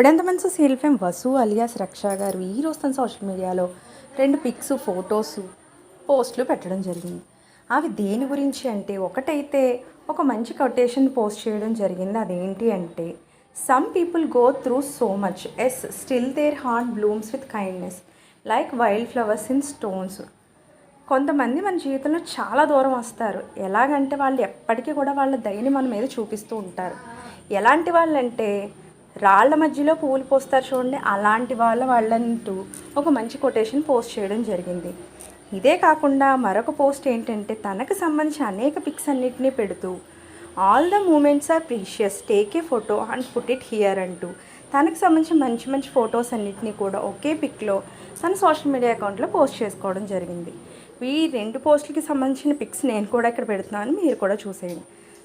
ఇప్పుడెంత మంచి seal fame Vasu alias రక్ష గారు ఈ రోజు తన సోషల్ మీడియాలో రెండు పిక్స్ ఫొటోస్ పోస్టులు పెట్టడం జరిగింది. అవి దేని గురించి అంటే ఒకటైతే ఒక మంచి కొటేషన్ పోస్ట్ చేయడం జరిగింది. అదేంటి అంటే some people go through so much yes still their heart blooms with kindness like wild flowers in stones కొంతమంది మన జీవితంలో చాలా దూరం వస్తారు. ఎలాగంటే వాళ్ళు ఎప్పటికీ కూడా వాళ్ళ దయని మన మీద చూపిస్తూ ఉంటారు. ఎలాంటి వాళ్ళంటే రాళ్ళ మధ్యలో పువ్వులు పోస్తారు చూడండి. అలాంటి వాళ్ళ వాళ్ళంటూ ఒక మంచి కొటేషన్ పోస్ట్ చేయడం జరిగింది. ఇదే కాకుండా మరొక పోస్ట్ ఏంటంటే తనకు సంబంధించిన అనేక పిక్స్ అన్నిటినీ పెడుతూ all the moments are precious take a photo and put it here అంటూ. తనకు సంబంధించిన మంచి మంచి ఫొటోస్ అన్నిటినీ కూడా ఒకే పిక్లో తన సోషల్ మీడియా అకౌంట్లో పోస్ట్ చేసుకోవడం జరిగింది. ఈ రెండు పోస్టులకి సంబంధించిన పిక్స్ నేను కూడా ఇక్కడ పెడుతున్నాను. మీరు కూడా చూసేయండి.